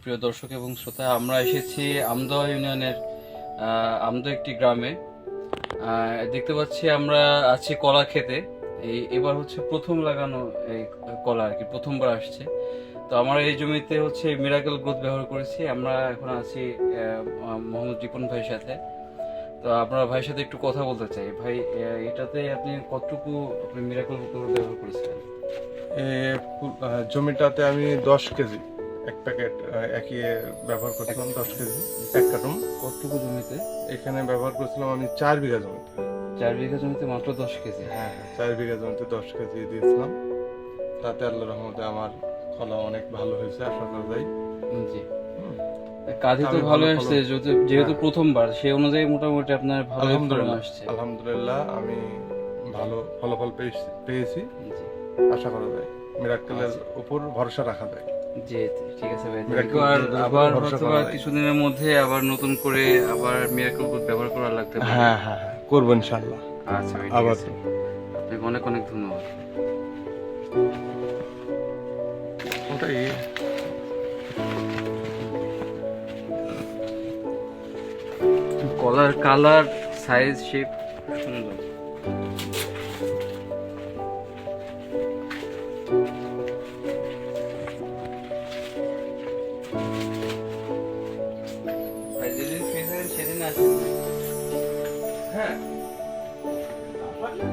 প্রিয় দর্শক এবং শ্রোতা, আমরা এসেছি আমদোয়া ইউনিয়নের আমদো একটি গ্রামে। দেখতে পাচ্ছি আমরা আছি কলা খেতে। এই, এবার হচ্ছে প্রথম লাগানো এই কলা আর কি, প্রথমবার আসছে। তো আমরা এই জমিতে হচ্ছে মিরাকেল গ্রোথ ব্যবহার করেছি। আমরা এখন আছি মোহাম্মদ রিপন ভাইয়ের সাথে। তো আপনার ভাইয়ের সাথে একটু কথা বলতে চাই। ভাই এটাতে আপনি কতটুকু আপনি মিরাকেল ব্যবহার করেছিলেন? জমিটাতে আমি দশ কেজি। এক প্যাকেট একই ব্যবহার করছিলাম দশ কেজি এক কার্টুন কতটুকু জমিতে? এখানে ব্যবহার করছিলাম আমি চার বিঘা জমিতে। চার বিঘা জমিতে মাত্র দশ কেজি? হ্যাঁ হ্যাঁ চার বিঘা জমিতে দশ কেজি দিয়েছিলাম। তাতে আল্লাহ রহমতে আমার ফলা অনেক ভালো হয়েছে আশা করা যায়। জি। কাজে তো ভালো আসছে যেহেতু হ্যাঁ। প্রথমবার সেই অনুযায়ী মোটামুটি আপনার ভালো আলহামদুলিল্লাহ আসছে। আলহামদুলিল্লাহ আমি ভালো ফলাফল পেয়েছি- পেয়েছি। আশা করা যায়। মিরাক্কেলের উপর ভরসা রাখা যায়। জি ঠিক আছে ভাই উপর আবার। কিছুদিনের মধ্যে আবার নতুন করে আবার মিরাকল গ্রুপ ব্যবহার করা লাগতে পারে। হ্যাঁ হ্যাঁ হ্যাঁ করব ইনশাল্লাহ আচ্ছা ভাই আবার। আপনাকে অনেক অনেক ধন্যবাদ। ওটাই। কলার কালার সাইজ শেপ সুন্দর। Kadir'in filmleri şeyden nerede? He. Bak kim?